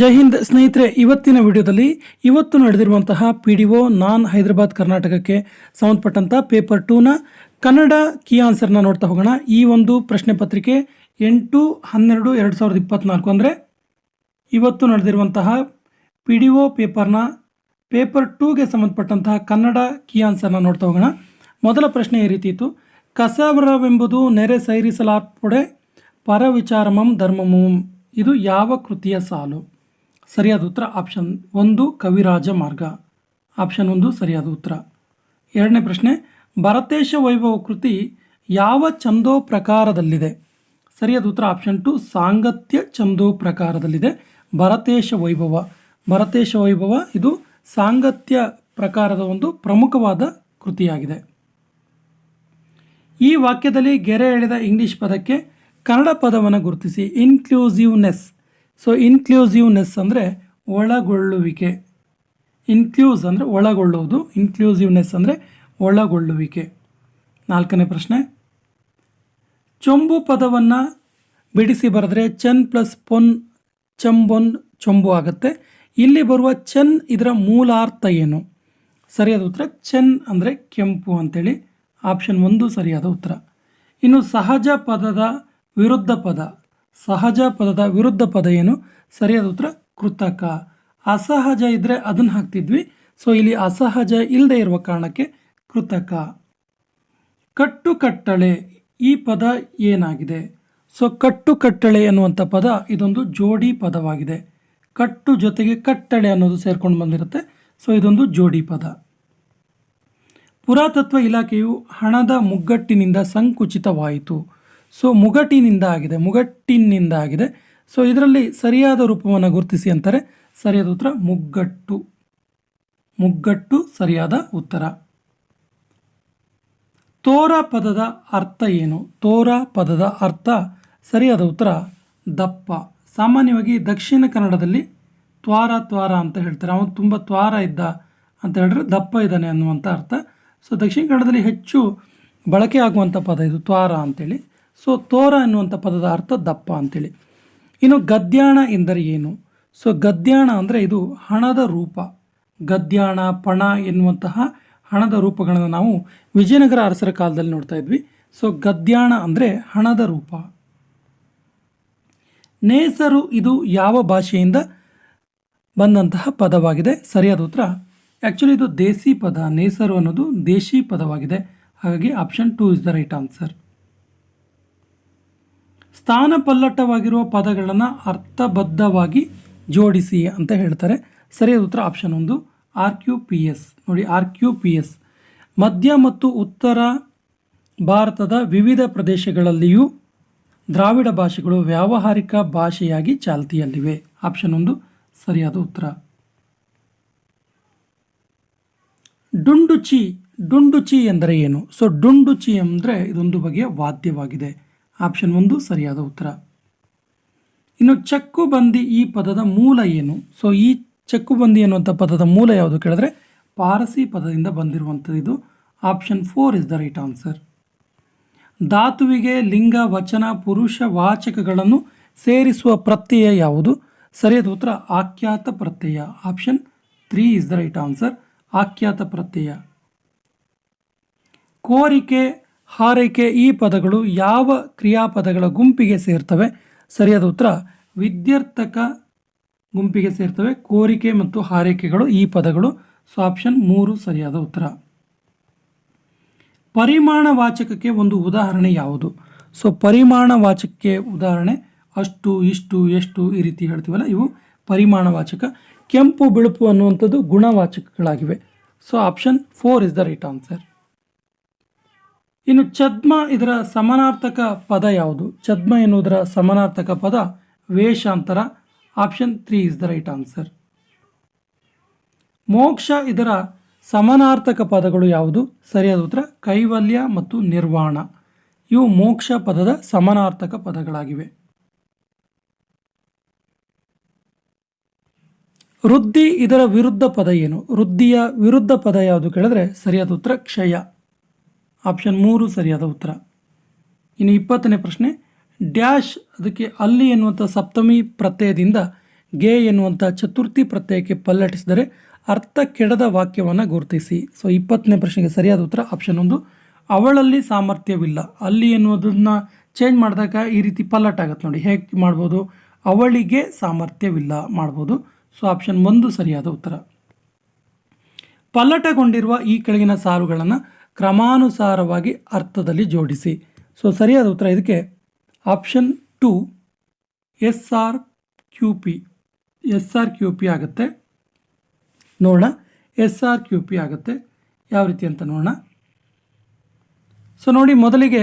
ಜೈ ಹಿಂದ್ ಸ್ನೇಹಿತರೆ, ಇವತ್ತಿನ ವಿಡಿಯೋದಲ್ಲಿ ಇವತ್ತು ನಡೆದಿರುವಂತಹ P D O non Hyderabad ಕರ್ನಾಟಕಕ್ಕೆ ಸಂಬಂಧಪಟ್ಟಂಥ ಪೇಪರ್ ಟೂನ ಕನ್ನಡ ಕೀ ಆನ್ಸರ್ನ ನೋಡ್ತಾ ಹೋಗೋಣ. ಈ ಒಂದು ಪ್ರಶ್ನೆ ಪತ್ರಿಕೆ ಎಂಟು, ಹನ್ನೆರಡು, ಎರಡು ಸಾವಿರದ ಇಪ್ಪತ್ನಾಲ್ಕು ಅಂದರೆ ಇವತ್ತು ನಡೆದಿರುವಂತಹ ಪಿ ಡಿ ಒ ಪೇಪರ್ನ ಪೇಪರ್ ಟೂಗೆ ಸಂಬಂಧಪಟ್ಟಂತಹ ಕನ್ನಡ ಕೀ ಆನ್ಸರ್ನ ನೋಡ್ತಾ ಹೋಗೋಣ. ಮೊದಲ ಪ್ರಶ್ನೆ ಈ ರೀತಿ ಇತ್ತು. ಕಸವರವೆಂಬುದು ನೆರೆ ಸೈರಿಸಲಾರ್ಪಡೆ ಪರವಿಚಾರಮಂ ಧರ್ಮಮಂ. ಇದು ಯಾವ ಕೃತಿಯ ಸಾಲು? ಸರಿಯಾದ ಉತ್ತರ ಆಪ್ಷನ್ ಒಂದು ಕವಿರಾಜ ಮಾರ್ಗ. ಆಪ್ಷನ್ ಒಂದು ಸರಿಯಾದ ಉತ್ತರ. ಎರಡನೇ ಪ್ರಶ್ನೆ, ಭರತೇಶ ವೈಭವ ಕೃತಿ ಯಾವ ಛಂದೋ ಪ್ರಕಾರದಲ್ಲಿದೆ? ಸರಿಯಾದ ಉತ್ತರ ಆಪ್ಷನ್ ಟು, ಸಾಂಗತ್ಯ ಛಂದೋ ಪ್ರಕಾರದಲ್ಲಿದೆ, ಭರತೇಶ ವೈಭವ. ಭರತೇಶ ವೈಭವ ಇದು ಸಾಂಗತ್ಯ ಪ್ರಕಾರದ ಒಂದು ಪ್ರಮುಖವಾದ ಕೃತಿಯಾಗಿದೆ. ಈ ವಾಕ್ಯದಲ್ಲಿ ಗೆರೆ ಎಳೆದ ಇಂಗ್ಲಿಷ್ ಪದಕ್ಕೆ ಕನ್ನಡ ಪದವನ್ನು ಗುರುತಿಸಿ ಇನ್ಕ್ಲೂಸಿವ್ನೆಸ್ ಸೊ ಇನ್ಕ್ಲೂಸಿವ್ನೆಸ್ ಅಂದರೆ ಒಳಗೊಳ್ಳುವಿಕೆ. ಇನ್ಕ್ಲೂಸ್ ಅಂದರೆ ಒಳಗೊಳ್ಳುವುದು. ಇನ್ಕ್ಲೂಸಿವ್ನೆಸ್ ಅಂದರೆ ಒಳಗೊಳ್ಳುವಿಕೆ. ನಾಲ್ಕನೇ ಪ್ರಶ್ನೆ. ಚೊಂಬು ಪದವನ್ನು ಬಿಡಿಸಿ ಬರೆದ್ರೆ ಚೆನ್ ಪ್ಲಸ್ ಪೊನ್ ಚಂಬೊನ್ ಚೊಂಬು ಆಗುತ್ತೆ. ಇಲ್ಲಿ ಬರುವ ಚೆನ್ ಇದರ ಮೂಲಾರ್ಥ ಏನು? ಸರಿಯಾದ ಉತ್ತರ, ಚೆನ್ ಅಂದರೆ ಕೆಂಪು ಅಂತೇಳಿ. ಆಪ್ಷನ್ ಒಂದು ಸರಿಯಾದ ಉತ್ತರ. ಇನ್ನು ಸಹಜ ಪದದ ವಿರುದ್ಧ ಪದ. ಸಹಜ ಪದದ ವಿರುದ್ಧ ಪದ ಏನು? ಸರಿಯಾದ ಉತ್ತರ, ಕೃತಕ. ಅಸಹಜ ಇದ್ದರೆ ಅದನ್ನು ಹಾಕ್ತಿದ್ವಿ. ಸೊ ಇಲ್ಲಿ ಅಸಹಜ ಇಲ್ಲದೆ ಇರುವ ಕಾರಣಕ್ಕೆ ಕೃತಕ. ಕಟ್ಟುಕಟ್ಟಳೆ, ಈ ಪದ ಏನಾಗಿದೆ? ಸೊ ಕಟ್ಟುಕಟ್ಟಳೆ ಎನ್ನುವಂಥ ಪದ ಇದೊಂದು ಜೋಡಿ ಪದವಾಗಿದೆ. ಕಟ್ಟು ಜೊತೆಗೆ ಕಟ್ಟಳೆ ಅನ್ನೋದು ಸೇರ್ಕೊಂಡು ಬಂದಿರುತ್ತೆ. ಸೊ ಇದೊಂದು ಜೋಡಿ ಪದ. ಪುರಾತತ್ವ ಇಲಾಖೆಯು ಹಣದ ಮುಗ್ಗಟ್ಟಿನಿಂದ ಸಂಕುಚಿತವಾಯಿತು. ಸೊ ಮುಗಟಿನಿಂದ ಆಗಿದೆ, ಮುಗಟ್ಟಿನಿಂದ ಆಗಿದೆ. ಸೊ ಇದರಲ್ಲಿ ಸರಿಯಾದ ರೂಪವನ್ನು ಗುರುತಿಸಿ ಅಂತಾರೆ. ಸರಿಯಾದ ಉತ್ತರ, ಮುಗ್ಗಟ್ಟು. ಮುಗ್ಗಟ್ಟು ಸರಿಯಾದ ಉತ್ತರ. ತೋರ ಪದದ ಅರ್ಥ ಏನು? ತೋರ ಪದದ ಅರ್ಥ ಸರಿಯಾದ ಉತ್ತರ, ದಪ್ಪ. ಸಾಮಾನ್ಯವಾಗಿ ದಕ್ಷಿಣ ಕನ್ನಡದಲ್ಲಿ ತ್ವಾರ ತ್ವಾರ ಅಂತ ಹೇಳ್ತಾರೆ. ಅವನು ತುಂಬ ತ್ವಾರ ಇದ್ದ ಅಂತ ಹೇಳಿದ್ರೆ ದಪ್ಪ ಇದ್ದಾನೆ ಅನ್ನುವಂಥ ಅರ್ಥ. ಸೊ ದಕ್ಷಿಣ ಕನ್ನಡದಲ್ಲಿ ಹೆಚ್ಚು ಬಳಕೆ ಆಗುವಂಥ ಪದ ಇದು ತ್ವಾರ ಅಂತೇಳಿ. ಸೊ ತೋರ ಅನ್ನುವಂಥ ಪದದ ಅರ್ಥ ದಪ್ಪ ಅಂತೇಳಿ. ಇನ್ನು ಗದ್ಯಾಣ ಎಂದರೆ ಏನು? ಸೊ ಗದ್ಯಾಣ ಅಂದರೆ ಇದು ಹಣದ ರೂಪ. ಗದ್ಯಾಣ, ಪಣ ಎನ್ನುವಂತಹ ಹಣದ ರೂಪಗಳನ್ನು ನಾವು ವಿಜಯನಗರ ಅರಸರ ಕಾಲದಲ್ಲಿ ನೋಡ್ತಾ ಇದ್ವಿ. ಸೊ ಗದ್ಯಾಣ ಅಂದರೆ ಹಣದ ರೂಪ. ನೇಸರು ಇದು ಯಾವ ಭಾಷೆಯಿಂದ ಬಂದಂತಹ ಪದವಾಗಿದೆ? ಸರಿಯಾದ ಉತ್ತರ? ಆ್ಯಕ್ಚುಲಿ ಇದು ದೇಸಿ ಪದ. ನೇಸರು ಅನ್ನೋದು ದೇಶಿ ಪದವಾಗಿದೆ. ಹಾಗಾಗಿ option two is the right answer. ಸ್ಥಾನಪಲ್ಲಟವಾಗಿರುವ ಪದಗಳನ್ನು ಅರ್ಥಬದ್ಧವಾಗಿ ಜೋಡಿಸಿ ಅಂತ ಹೇಳ್ತಾರೆ. ಸರಿಯಾದ ಉತ್ತರ ಆಪ್ಷನ್ ಒಂದು ಆರ್ ಕ್ಯೂ ಪಿ ಎಸ್ ನೋಡಿ ಆರ್ ಕ್ಯೂ ಪಿ ಎಸ್ ಮಧ್ಯ ಮತ್ತು ಉತ್ತರ ಭಾರತದ ವಿವಿಧ ಪ್ರದೇಶಗಳಲ್ಲಿಯೂ ದ್ರಾವಿಡ ಭಾಷೆಗಳು ವ್ಯಾವಹಾರಿಕ ಭಾಷೆಯಾಗಿ ಚಾಲ್ತಿಯಲ್ಲಿವೆ. ಆಪ್ಷನ್ ಒಂದು, ಸರಿಯಾದ ಉತ್ತರ. ಡುಂಡುಚಿ ಡುಂಡುಚಿ ಎಂದರೆ ಏನು? ಸೊ ಡುಂಡುಚಿ ಅಂದರೆ ಇದೊಂದು ಬಗೆಯ ವಾದ್ಯವಾಗಿದೆ. ಆಪ್ಷನ್ ಒಂದು ಸರಿಯಾದ ಉತ್ತರ. ಇನ್ನು ಚಕ್ಕುಬಂದಿ ಈ ಪದದ ಮೂಲ ಏನು? ಸೊ ಈ ಚಕ್ಕುಬಂದಿ ಅನ್ನುವಂಥ ಪದದ ಮೂಲ ಯಾವುದು ಕೇಳಿದ್ರೆ ಪಾರಸಿ ಪದದಿಂದ ಬಂದಿರುವಂಥದ್ದು ಇದು. Option four is the right answer ಧಾತುವಿಗೆ ಲಿಂಗ, ವಚನ, ಪುರುಷ, ವಾಚಕಗಳನ್ನು ಸೇರಿಸುವ ಪ್ರತ್ಯಯ ಯಾವುದು? ಸರಿಯಾದ ಉತ್ತರ, ಆಖ್ಯಾತ ಪ್ರತ್ಯಯ. Option three is the right answer ಆಖ್ಯಾತ ಪ್ರತ್ಯಯ. ಕೋರಿಕೆ ಹಾರೈಕೆ ಈ ಪದಗಳು ಯಾವ ಕ್ರಿಯಾಪದಗಳ ಗುಂಪಿಗೆ ಸೇರ್ತವೆ? ಸರಿಯಾದ ಉತ್ತರ, ವಿದ್ಯರ್ಥಕ ಗುಂಪಿಗೆ ಸೇರ್ತವೆ. ಕೋರಿಕೆ ಮತ್ತು ಹಾರೈಕೆಗಳು ಈ ಪದಗಳು. ಸೊ ಆಪ್ಷನ್ ಮೂರು ಸರಿಯಾದ ಉತ್ತರ. ಪರಿಮಾಣ ವಾಚಕಕ್ಕೆ ಒಂದು ಉದಾಹರಣೆ ಯಾವುದು? ಸೊ ಪರಿಮಾಣ ವಾಚಕಕ್ಕೆ ಉದಾಹರಣೆ, ಅಷ್ಟು, ಇಷ್ಟು, ಎಷ್ಟು ಈ ರೀತಿ ಹೇಳ್ತೀವಲ್ಲ, ಇವು ಪರಿಮಾಣ ವಾಚಕ ಕೆಂಪು, ಬಿಳುಪು ಅನ್ನುವಂಥದ್ದು ಗುಣವಾಚಕಗಳಾಗಿವೆ. So option four is the right answer ಇನ್ನು ಛದ್ಮ ಇದರ ಸಮಾನಾರ್ಥಕ ಪದ ಯಾವುದು? ಛದ್ಮ ಎನ್ನುವುದರ ಸಮಾನಾರ್ಥಕ ಪದ ವೇಷಾಂತರ. Option three is the right answer ಮೋಕ್ಷ ಇದರ ಸಮಾನಾರ್ಥಕ ಪದಗಳು ಯಾವುದು? ಸರಿಯಾದ ಉತ್ತರ, ಕೈವಲ್ಯ ಮತ್ತು ನಿರ್ವಾಣ. ಇವು ಮೋಕ್ಷ ಪದದ ಸಮಾನಾರ್ಥಕ ಪದಗಳಾಗಿವೆ. ವೃದ್ಧಿ ಇದರ ವಿರುದ್ಧ ಪದ ಏನು? ವೃದ್ಧಿಯ ವಿರುದ್ಧ ಪದ ಯಾವುದು ಕೇಳಿದ್ರೆ ಸರಿಯಾದ ಉತ್ತರ, ಕ್ಷಯ. ಆಪ್ಷನ್ ಮೂರು ಸರಿಯಾದ ಉತ್ತರ. ಇನ್ನು ಇಪ್ಪತ್ತನೇ ಪ್ರಶ್ನೆ, ಡ್ಯಾಶ್ ಅದಕ್ಕೆ ಅಲ್ಲಿ ಎನ್ನುವಂಥ ಸಪ್ತಮಿ ಪ್ರತ್ಯಯದಿಂದ ಗೆ ಎನ್ನುವಂಥ ಚತುರ್ಥಿ ಪ್ರತ್ಯಯಕ್ಕೆ ಪಲ್ಲಟಿಸಿದರೆ ಅರ್ಥ ಕೆಡದ ವಾಕ್ಯವನ್ನು ಗುರುತಿಸಿ. ಸೊ ಇಪ್ಪತ್ತನೇ ಪ್ರಶ್ನೆಗೆ ಸರಿಯಾದ ಉತ್ತರ, ಆಪ್ಷನ್ ಒಂದು, ಅವಳಲ್ಲಿ ಸಾಮರ್ಥ್ಯವಿಲ್ಲ. ಅಲ್ಲಿ ಎನ್ನುವುದನ್ನು ಚೇಂಜ್ ಮಾಡಿದಾಗ ಈ ರೀತಿ ಪಲ್ಲಟ್ ಆಗುತ್ತೆ ನೋಡಿ. ಹೇಗೆ ಮಾಡ್ಬೋದು? ಅವಳಿಗೆ ಸಾಮರ್ಥ್ಯವಿಲ್ಲ ಮಾಡ್ಬೋದು. ಸೊ ಆಪ್ಷನ್ ಒಂದು ಸರಿಯಾದ ಉತ್ತರ. ಪಲ್ಲಟಗೊಂಡಿರುವ ಈ ಕೆಳಗಿನ ಸಾಲುಗಳನ್ನು ಕ್ರಮಾನುಸಾರವಾಗಿ ಅರ್ಥದಲ್ಲಿ ಜೋಡಿಸಿ. ಸೊ ಸರಿಯಾದ ಉತ್ತರ ಇದಕ್ಕೆ option two S R Q P S R Q P ಆಗುತ್ತೆ. ನೋಡೋಣ ಎಸ್ ಆರ್ ಕ್ಯೂ ಪಿ ಆಗುತ್ತೆ. ಯಾವ ರೀತಿ ಅಂತ ನೋಡೋಣ. ಸೊ ನೋಡಿ ಮೊದಲಿಗೆ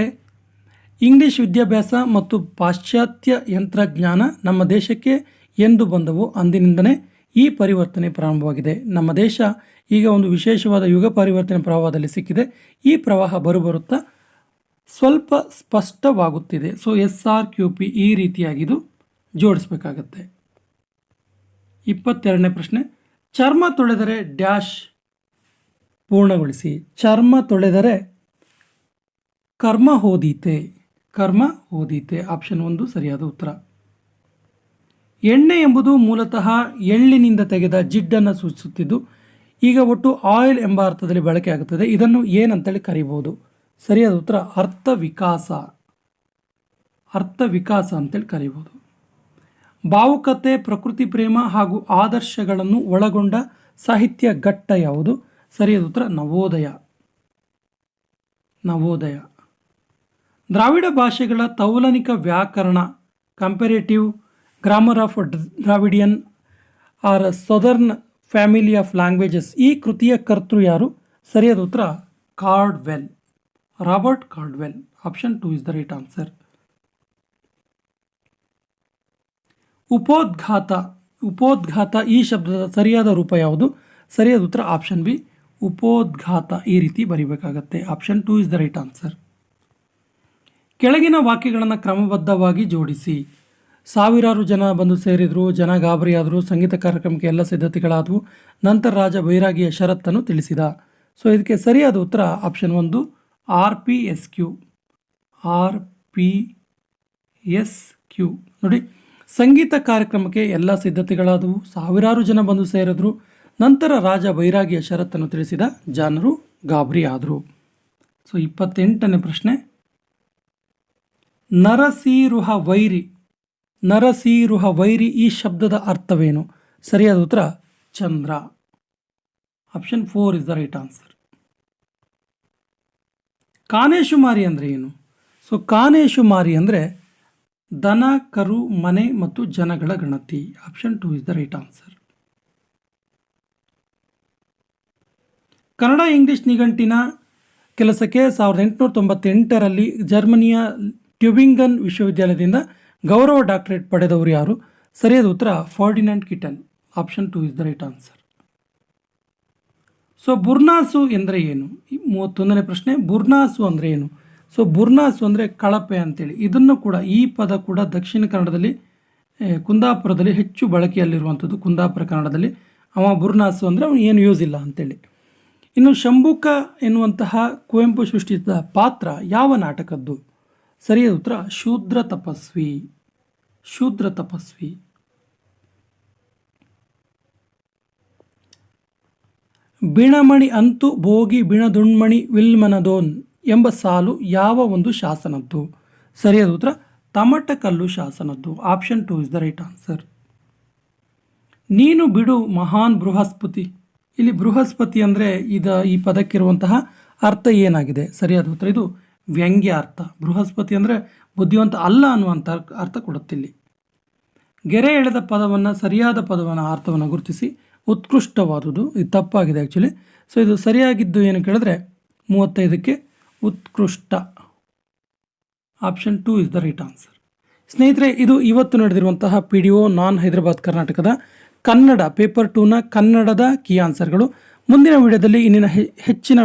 ಇಂಗ್ಲಿಷ್ ವಿದ್ಯಾಭ್ಯಾಸ ಮತ್ತು ಪಾಶ್ಚಾತ್ಯ ಯಂತ್ರಜ್ಞಾನ ನಮ್ಮ ದೇಶಕ್ಕೆ ಎಂದು ಬಂದವು ಅಂದಿನಿಂದಲೇ ಈ ಪರಿವರ್ತನೆ ಪ್ರಾರಂಭವಾಗಿದೆ. ನಮ್ಮ ದೇಶ ಈಗ ಒಂದು ವಿಶೇಷವಾದ ಯುಗ ಪರಿವರ್ತನೆ ಪ್ರವಾಹದಲ್ಲಿ ಸಿಕ್ಕಿದೆ. ಈ ಪ್ರವಾಹ ಬರುಬರುತ್ತಾ ಸ್ವಲ್ಪ ಸ್ಪಷ್ಟವಾಗುತ್ತಿದೆ. So S R Q P ಈ ರೀತಿಯಾಗಿದು ಜೋಡಿಸ್ಬೇಕಾಗತ್ತೆ. ಇಪ್ಪತ್ತೆರಡನೇ ಪ್ರಶ್ನೆ. ಚರ್ಮ ತೊಳೆದರೆ ಡ್ಯಾಶ್ ಪೂರ್ಣಗೊಳಿಸಿ. ಚರ್ಮ ತೊಳೆದರೆ ಕರ್ಮ ಹೋದೀತೆ. ಕರ್ಮ ಹೋದೀತೆ. ಆಪ್ಷನ್ ಒಂದು, ಸರಿಯಾದ ಉತ್ತರ. ಎಣ್ಣೆ ಎಂಬುದು ಮೂಲತಃ ಎಳ್ಳಿನಿಂದ ತೆಗೆದ ಜಿಡ್ಡನ್ನು ಸೂಚಿಸುತ್ತಿದ್ದು, ಈಗ ಒಟ್ಟು ಆಯಿಲ್ ಎಂಬ ಅರ್ಥದಲ್ಲಿ ಬಳಕೆ ಆಗುತ್ತದೆ. ಇದನ್ನು ಏನಂತೇಳಿ ಕರೀಬಹುದು. ಸರಿಯಾದ ಉತ್ತರ ಅರ್ಥ ವಿಕಾಸ ಅರ್ಥ ವಿಕಾಸ ಅಂತೇಳಿ ಕರೀಬಹುದು. ಭಾವುಕತೆ, ಪ್ರಕೃತಿ ಪ್ರೇಮ ಹಾಗೂ ಆದರ್ಶಗಳನ್ನು ಒಳಗೊಂಡ ಸಾಹಿತ್ಯ ಘಟ್ಟ ಯಾವುದು? ಸರಿಯಾದ ಉತ್ತರ, ನವೋದಯ. ನವೋದಯ. ದ್ರಾವಿಡ ಭಾಷೆಗಳ ತೌಲನಿಕ ವ್ಯಾಕರಣ comparative grammar of Dravidian or southern family of languages ಈ ಕೃತಿಯ ಕರ್ತೃ ಯಾರು? ಸರಿಯಾದ ಉತ್ತರ Caldwell Robert Caldwell option two is the right answer ಉಪೋದ್ಘಾತ. ಉಪೋದ್ಘಾತ ಈ ಶಬ್ದದ ಸರಿಯಾದ ರೂಪ ಯಾವುದು? ಸರಿಯಾದ ಉತ್ತರ ಆಪ್ಷನ್ ಬಿ ಉಪೋದ್ಘಾತ ಈ ರೀತಿ ಬರೀಬೇಕಾಗತ್ತೆ. Option two is the right answer ಕೆಳಗಿನ ವಾಕ್ಯಗಳನ್ನು ಕ್ರಮಬದ್ಧವಾಗಿ ಜೋಡಿಸಿ. ಸಾವಿರಾರು ಜನ ಬಂದು ಸೇರಿದರು, ಜನ ಗಾಬರಿಯಾದರು, ಸಂಗೀತ ಕಾರ್ಯಕ್ರಮಕ್ಕೆ ಎಲ್ಲ ಸಿದ್ಧತೆಗಳಾದವು. ನಂತರ ರಾಜ ಬೈರಾಗಿಯ ಷರತ್ತನ್ನು ತಿಳಿಸಿದ. ಸೊ ಇದಕ್ಕೆ ಸರಿಯಾದ ಉತ್ತರ ಆಪ್ಷನ್ ಒಂದು, R P S Q. R P S Q. ನೋಡಿ, ಸಂಗೀತ ಕಾರ್ಯಕ್ರಮಕ್ಕೆ ಎಲ್ಲ ಸಿದ್ಧತೆಗಳಾದವು. ಸಾವಿರಾರು ಜನ ಬಂದು ಸೇರಿದ್ರು. ನಂತರ ರಾಜ ಬೈರಾಗಿಯ ಷರತ್ತನ್ನು ತಿಳಿಸಿದ. ಜನರು ಗಾಬರಿ ಆದರು ಸೊ ಇಪ್ಪತ್ತೆಂಟನೇ ಪ್ರಶ್ನೆ. ನರಸೀರುಹ ವೈರಿ ನರಸೀರುಹ ವೈರಿ ಈ ಶಬ್ದದ ಅರ್ಥವೇನು? ಸರಿಯಾದ ಉತ್ತರ, ಚಂದ್ರ. Option four is the right answer ಕಾನೇಶುಮಾರಿ ಅಂದರೆ ಏನು? ಸೊ ಕಾನೇಶುಮಾರಿ ಅಂದರೆ ದನ, ಕರು, ಮನೆ ಮತ್ತು ಜನಗಳ ಗಣತಿ. Option two is the right answer Kannada English ನಿಘಂಟಿನ ಕೆಲಸಕ್ಕೆ ಸಾವಿರದ ಎಂಟುನೂರ ತೊಂಬತ್ತೆಂಟರಲ್ಲಿ ಜರ್ಮನಿಯ ಟ್ಯೂಬಿಂಗನ್ ವಿಶ್ವವಿದ್ಯಾಲಯದಿಂದ ಗೌರವ ಡಾಕ್ಟರೇಟ್ ಪಡೆದವರು ಯಾರು? ಸರಿಯಾದ ಉತ್ತರ Ferdinand Kittel. Option two is the right answer. So, ಬುರ್ನಾಸು ಎಂದರೆ ಏನು? ಮೂವತ್ತೊಂದನೇ ಪ್ರಶ್ನೆ, ಬುರ್ನಾಸು ಅಂದರೆ ಏನು? ಸೊ, ಬುರ್ನಾಸು ಅಂದರೆ ಕಳಪೆ ಅಂತೇಳಿ. ಇದನ್ನು ಕೂಡ ಈ ಪದ ಕೂಡ ದಕ್ಷಿಣ ಕನ್ನಡದಲ್ಲಿ ಕುಂದಾಪುರದಲ್ಲಿ ಹೆಚ್ಚು ಬಳಕೆಯಲ್ಲಿರುವಂಥದ್ದು, ಕುಂದಾಪುರ ಕನ್ನಡದಲ್ಲಿ. ಅವ ಬುರ್ನಾಸು ಅಂದರೆ ಅವನು ಏನು ಯೂಸ್ ಇಲ್ಲ ಅಂತೇಳಿ. ಇನ್ನು ಶಂಭುಕ ಎನ್ನುವಂತಹ ಕುವೆಂಪು ಸೃಷ್ಟಿಸಿದ ಪಾತ್ರ ಯಾವ ನಾಟಕದ್ದು? ಸರಿಯಾದ ಉತ್ತರ, ಶೂದ್ರ ತಪಸ್ವಿ. ಶೂದ್ರ ತಪಸ್ವಿ. ಬಿಣಮಣಿ ಅಂತು ಭೋಗಿ ಬಿಣದುಣ್ಮಣಿ ವಿಲ್ಮನದೋನ್ ಎಂಬ ಸಾಲು ಯಾವ ಒಂದು ಶಾಸನದ್ದು? ಸರಿಯಾದ ಉತ್ತರ, Tamatakallu ಶಾಸನದ್ದು. Option two is the right answer. ನೀನು ಬಿಡು ಮಹಾನ್ ಬೃಹಸ್ಪತಿ. ಇಲ್ಲಿ ಬೃಹಸ್ಪತಿ ಅಂದರೆ ಇದ ಈ ಪದಕ್ಕಿರುವಂತಹ ಅರ್ಥ ಏನಾಗಿದೆ? ಸರಿಯಾದ ಉತ್ತರ, ಇದು ವ್ಯಂಗ್ಯ ಅರ್ಥ. ಬೃಹಸ್ಪತಿ ಅಂದರೆ ಬುದ್ಧಿವಂತ ಅಲ್ಲ ಅನ್ನುವಂಥ ಅರ್ಥ ಕೊಡುತ್ತಿಲ್ಲಿ ಗೆರೆ ಎಳೆದ ಪದವನ್ನು ಸರಿಯಾದ ಪದವನ್ನು ಅರ್ಥವನ್ನು ಗುರುತಿಸಿ ಉತ್ಕೃಷ್ಟವಾದುದು. ಇದು ತಪ್ಪಾಗಿದೆ ಆ್ಯಕ್ಚುಲಿ ಸೊ ಇದು ಸರಿಯಾಗಿದ್ದು ಏನು ಕೇಳಿದ್ರೆ ಮೂವತ್ತೈದಕ್ಕೆ ಉತ್ಕೃಷ್ಟ. Option two is the right answer ಸ್ನೇಹಿತರೆ, ಇದು ಇವತ್ತು ನಡೆದಿರುವಂತಹ P D O non Hyderabad ಕರ್ನಾಟಕದ ಕನ್ನಡ ಪೇಪರ್ ಟೂನ ಕನ್ನಡದ ಕೀ ಆನ್ಸರ್ಗಳು ಮುಂದಿನ ವಿಡಿಯೋದಲ್ಲಿ ಇನ್ನಿನ ಹೆಚ್ಚಿನ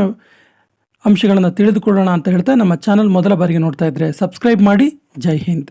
ಅಂಶಗಳನ್ನು ತಿಳಿದುಕೊಳ್ಳೋಣ ಅಂತ ಹೇಳ್ತಾ ನಮ್ಮ ಚಾನಲ್ ಮೊದಲ ಬಾರಿಗೆ ನೋಡ್ತಾ ಇದ್ದರೆ ಸಬ್ಸ್ಕ್ರೈಬ್ ಮಾಡಿ. ಜೈ ಹಿಂದ್.